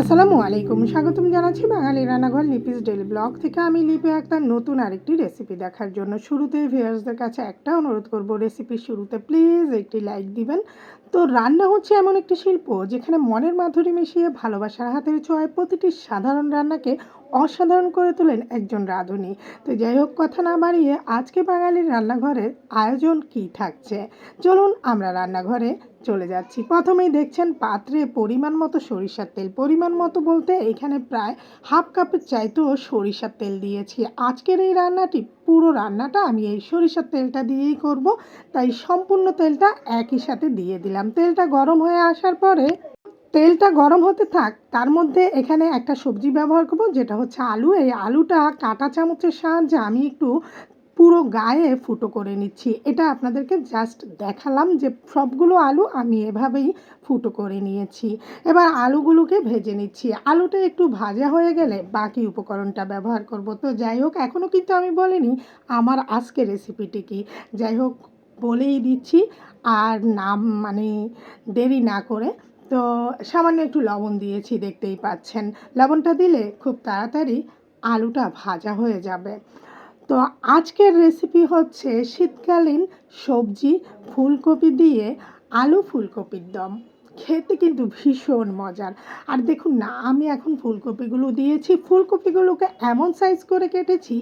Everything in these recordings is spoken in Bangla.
আসসালামু আলাইকুম। স্বাগতম জানাচ্ছি বাঙালি রান্নাঘর লিপিস ডেলি ব্লগ থেকে। আমি লিপি একটা নতুন আরেকটি রেসিপি দেখার জন্য শুরুতেই ভিউয়ার্সদের কাছে একটা অনুরোধ করব রেসিপি শুরুতে প্লিজ একটি লাইক দিবেন। তো রান্না হচ্ছে এমন একটি শিল্প যেখানে মনের মাধুরী মিশিয়ে ভালোবাসার হাতের ছোঁয়ায় প্রতিটি সাধারণ রান্নাকে অসাধারণ করে তোলেন একজন রাঁধুনি। তো যাই হোক, কথা না বাড়িয়ে আজকে বাঙালির রান্নাঘরের আয়োজন কি থাকছে? চলুন আমরা রান্নাঘরে চলে যাচ্ছি। প্রথমেই দেখছেন পাত্রে পরিমাণ মতো সরিষার তেল। পরিমাণ মতো বলতে এখানে প্রায় হাফ কাপের চাইতেও সরিষার তেল দিয়েছি। আজকের এই রান্নাটি, পুরো রান্নাটা আমি এই সরিষার তেলটা দিয়েই করব। তাই সম্পূর্ণ তেলটা একই সাথে দিয়ে দিলাম। তেলটা গরম হয়ে আসার পরে তেলটা গরম হতে থাক, তার মধ্যে এখানে একটা সবজি ব্যবহার করব, যেটা হচ্ছে আলু। এই আলুটা কাঁটা চামচের সাহায্যে আমি একটু পুরো গায়ে ফুটো করে নিচ্ছি। এটা আপনাদেরকে জাস্ট দেখালাম যে সবগুলো আলু আমি এভাবেই ফুটো করে নিয়েছি। এবার আলুগুলোকে ভেজে নিচ্ছি। আলুটা একটু ভাজা হয়ে গেলে বাকি উপকরণটা ব্যবহার করব। তো যাই হোক এখনও কিন্তু আমি বলিনি আমার আজকের রেসিপিটি কি। যাই হোক, বলেই দিচ্ছি আর নাম মানে দেরি না করে। তো সামান্য একটু লবণ দিয়েছি, দেখতেই পাচ্ছেন। লবণটা দিলে খুব তাড়াতাড়ি আলুটা ভাজা হয়ে যাবে। তো আজকের রেসিপি হচ্ছে শীতকালীন সবজি ফুলকপি দিয়ে আলু ফুলকপির দম। খেতে কিন্তু ভীষণ মজার। আর দেখুন না, আমি এখন ফুলকপিগুলো দিয়েছি। ফুলকপিগুলোকে এমন সাইজ করে কেটেছি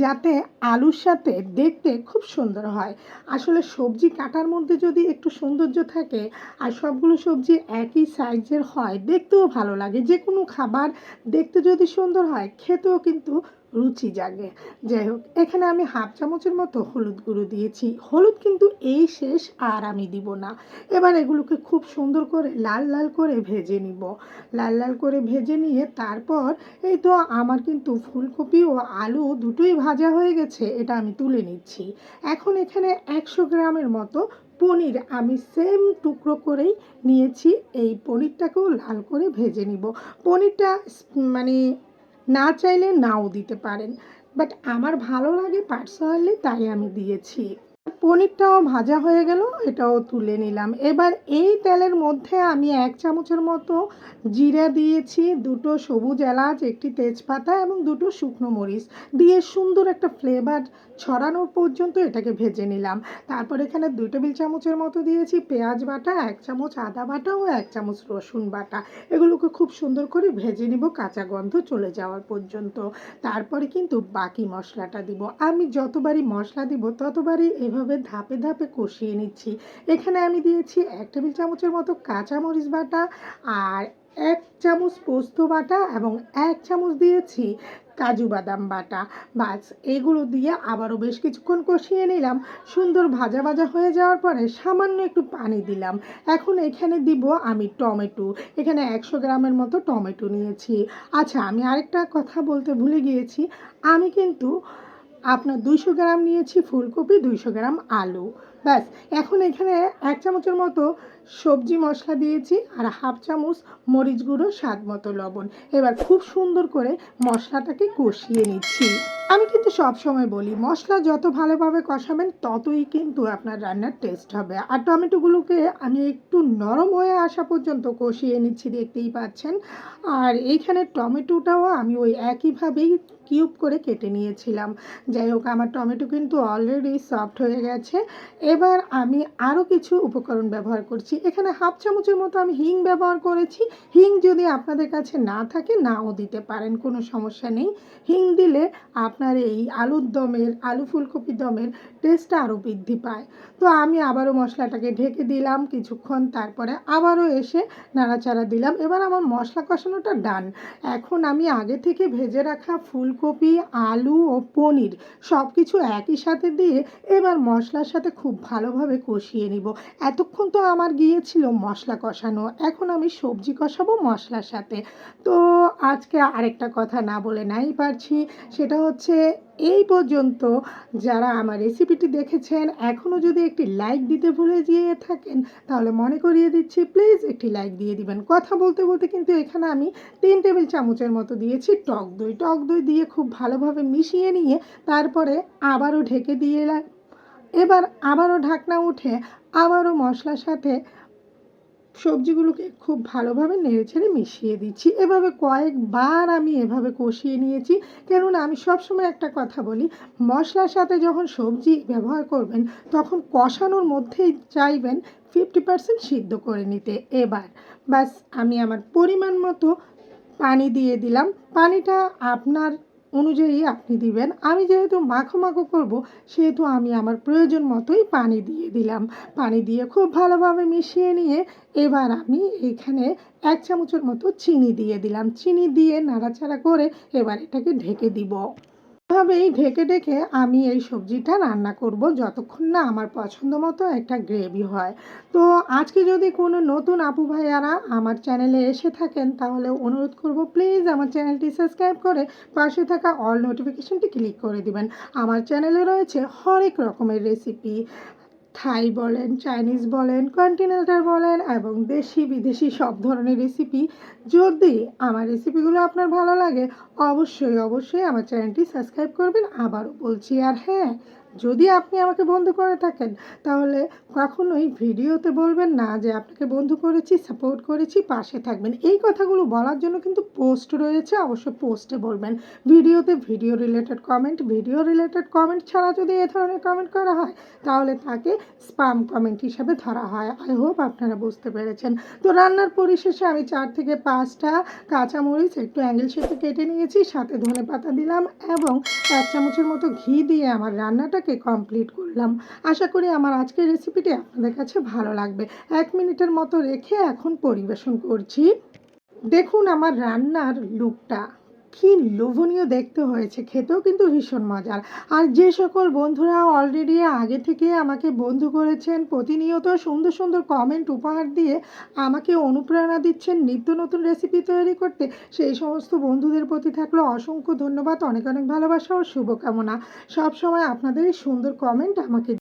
যাতে আলুর সাথে দেখতে খুব সুন্দর হয়। আসলে সবজি কাটার মধ্যে যদি একটু সৌন্দর্য থাকে আর সবগুলো সবজি একই সাইজের হয়, দেখতেও ভালো লাগে। যে কোনো খাবার দেখতে যদি সুন্দর হয়, খেতেও কিন্তু রুচি জাগে। যাই হোক, এখানে আমি হাফ চামচের মতো হলুদ গুঁড়ো দিয়েছি। হলুদ কিন্তু এই শেষ আর আমি দিব না। এবার এগুলোকে খুব সুন্দর করে লাল লাল করে ভেজে নিব। লাল লাল করে ভেজে নিয়ে তারপর এই তো আমার কিন্তু ফুলকপি ও আলু দুটোই ভাজা হয়ে গেছে, এটা আমি তুলে নিচ্ছি। এখন এখানে একশো গ্রামের মতো পনির আমি সেম টুকরো করেই নিয়েছি। এই পনিরটাকেও লাল করে ভেজে নিব। পনিরটা মানে না চাইলে নাও দিতে পারেন। বাট আমার ভালো লাগে পার্সোনালি তাই আমি দিয়েছি। পনিরটাও ভাজা হয়ে গেল, এটাও তুলে নিলাম। এবার এই তেলের মধ্যে আমি এক চামচের মতো জিরা দিয়েছি, দুটো সবুজ এলাচ, একটি তেজপাতা এবং দুটো শুকনো মরিচ। দিয়ে সুন্দর একটা ফ্লেভার ছড়ানোর পর্যন্ত এটাকে ভেজে নিলাম। তারপর এখানে দুই টেবিল চামচের মতো দিয়েছি পেঁয়াজ বাটা, এক চামচ আদা বাটা ও এক চামচ রসুন বাটা। এগুলোকে খুব সুন্দর করে ভেজে নিব কাঁচা গন্ধ চলে যাওয়ার পর্যন্ত। তারপরে কিন্তু বাকি মশলাটা দিব। আমি যতবারই মশলা দিব, ততবারই এভাবে ধাপে ধাপে কষিয়ে নিচ্ছি। এখানে আমি দিয়েছি এক টেবিল চামচের মতো কাঁচা মরিচ বাটা আর এক চামচ পোস্ত বাটা এবং এক চামচ দিয়েছি কাজু বাদাম বাটা। বাস, এগুলো দিয়ে আবারও বেশ কিছুক্ষণ কষিয়ে নিলাম। সুন্দর ভাজা ভাজা হয়ে যাওয়ার পরে সামান্য একটু পানি দিলাম। এখন এখানে দিব আমি টমেটো। এখানে একশো গ্রামের মতো টমেটো নিয়েছি। আচ্ছা আমি আরেকটা কথা বলতে ভুলে গিয়েছি। আমি কিন্তু আপনার দুইশো গ্রাম নিয়েছি ফুলকপি, দুইশো গ্রাম আলু। ব্যাস, এখন এখানে এক চামচের মতো সবজি মশলা দিয়েছি আর হাফ চামচ মরিচ গুঁড়ো, স্বাদ মতো লবণ। এবার খুব সুন্দর করে মশলাটাকে কষিয়ে নিচ্ছি। আমি কিন্তু সব সময় বলি, মশলা যত ভালোভাবে কষাবেন ততই কিন্তু আপনার রান্নার টেস্ট হবে। আর টমেটোগুলোকে আমি একটু নরম হয়ে আসা পর্যন্ত কষিয়ে নিচ্ছি, দেখতেই পাচ্ছেন। আর এইখানে টমেটোটাও আমি ওই একইভাবেই কিউব করে কেটে নিয়েছিলাম। যাই হোক, আমার টমেটো কিন্তু অলরেডি সফট হয়ে গেছে। এবার আমি আরও কিছু উপকরণ ব্যবহার করছি। এখানে হাফ চামচের মতো আমি হিং ব্যবহার করেছি। হিং যদি আপনাদের কাছে না থাকে, নাও দিতে পারেন, কোনো সমস্যা নেই। হিং দিলে আপনার এই আলুর দমের, আলু ফুলকপি দমের টেস্টটা আরও বৃদ্ধি পায়। তো আমি আবারও মশলাটাকে ঢেকে দিলাম কিছুক্ষণ, তারপরে আবারও এসে নাড়াচাড়া দিলাম। এবার আমার মশলা কষানোটা ডান। এখন আমি আগে থেকে ভেজে রাখা ফুলকপি, আলু ও পনির সব কিছু একই সাথে দিয়ে এবার মশলার সাথে খুব ভালোভাবে কষিয়ে নিব। এতক্ষণ তো আমার গিয়েছিল মশলা কষানো। এখন আমি সবজি কষাবো মশলার সাথে। তো আজকে আরেকটা কথা না বলে নাই পারছি। সেটা হচ্ছে এই পর্যন্ত যারা আমার রেসিপিটি দেখেছেন এখনও যদি একটি লাইক দিতে ভুলে গিয়ে থাকেন, তাহলে মনে করিয়ে দিচ্ছি, প্লিজ একটি লাইক দিয়ে দিবেন। কথা বলতে বলতে কিন্তু এখানে আমি তিন টেবিল চামচের মতো দিয়েছি টক দই। টক দই দিয়ে খুব ভালোভাবে মিশিয়ে নিয়ে তারপরে আবারও ঢেকে দিয়ে এবার আবারও ঢাকনা উঠে আবারও মশলার সাথে সবজিগুলোকে খুব ভালোভাবে নেড়েচেড়ে মিশিয়ে দিচ্ছি। এভাবে কয়েকবার আমি এভাবে কষিয়ে নিয়েছি। কেননা আমি সবসময় একটা কথা বলি, মশলার সাথে যখন সবজি ব্যবহার করবেন, তখন কষানোর মধ্যেই চাইবেন ফিফটি পার্সেন্ট সিদ্ধ করে নিতে। এবার ব্যাস, আমি আমার পরিমাণ মতো পানি দিয়ে দিলাম। পানিটা আপনার অনুযায়ী আপনি দিবেন। আমি যেহেতু মাখো মাখো করব, সেহেতু আমি আমার প্রয়োজন মতোই পানি দিয়ে দিলাম। পানি দিয়ে খুব ভালোভাবে মিশিয়ে নিয়ে এবার আমি এখানে এক চামচের মতো চিনি দিয়ে দিলাম। চিনি দিয়ে নাড়াচাড়া করে এবার এটাকে ঢেকে দিব। এভাবেই ঢেকে ঢেকে আমি এই সবজিটা রান্না করব যতক্ষণ না আমার পছন্দ মতো একটা গ্রেভি হয়। তো আজকে যদি কোনো নতুন আপু ভাইয়ারা আমার চ্যানেলে এসে থাকেন, তাহলে অনুরোধ করব প্লিজ আমার চ্যানেলটি সাবস্ক্রাইব করে পাশে থাকা অল নোটিফিকেশনটি ক্লিক করে দিবেন। আমার চ্যানেলে রয়েছে হরেক রকমের রেসিপি। থাই বলেন, চাইনিজ বলেন কন্টিনেন্টাল বলেন এবং দেশি বিদেশি সব ধরনের রেসিপি যদি আমার রেসিপিগুলো আপনার ভালো লাগে, অবশ্যই অবশ্যই আমার চ্যানেলটি সাবস্ক্রাইব করবেন। আবারও বলছি আর হ্যাঁ যদি আপনি আমাকে বন্ধু করে থাকেন, তাহলে কখনোই ভিডিওতে বলবেন না যে আপনাকে বন্ধু করেছি সাপোর্ট করেছি, পাশে থাকবেন। এই কথাগুলো বলার জন্য কিন্তু পোস্ট রয়েছে, অবশ্যই পোস্টে বলবেন। ভিডিওতে video related comment video related comment ছাড়া যদি এ ধরনের কমেন্ট করা হয়, তাহলে তাকে স্পাম কমেন্ট হিসাবে ধরা হয়। আই হোপ আপনারা বুঝতে পেরেছেন। তো রান্নার পরিশেষে আমি চার থেকে পাঁচটা কাঁচামরিচ একটু অ্যাঙ্গেল শেপে কেটে নিয়েছি, সাথে ধনে পাতা দিলাম এবং এক চামচের মতো ঘি দিয়ে আমার রান্নাটাকে কমপ্লিট করলাম। আশা করি আমার আজকের রেসিপিটি আপনাদের কাছে ভালো লাগবে। এক মিনিটের মতো রেখে এখন পরিবেশন করছি। দেখুন আমার রান্নার লুকটা কি লোভনীয় দেখতে হয়েছে, খেতেও কিন্তু ভীষণ মজার। আর যে সকল বন্ধুরা অলরেডি আগে থেকে আমাকে বন্ধু করেছেন, প্রতিনিয়ত সুন্দর সুন্দর কমেন্ট উপহার দিয়ে আমাকে অনুপ্রেরণা দিচ্ছেন নিত্য নতুন রেসিপি তৈরি করতে, সেই সমস্ত বন্ধুদের প্রতি থাকল অসংখ্য ধন্যবাদ, অনেক অনেক ভালোবাসা ও শুভকামনা। সব সময় আপনাদের সুন্দর কমেন্ট আমাকে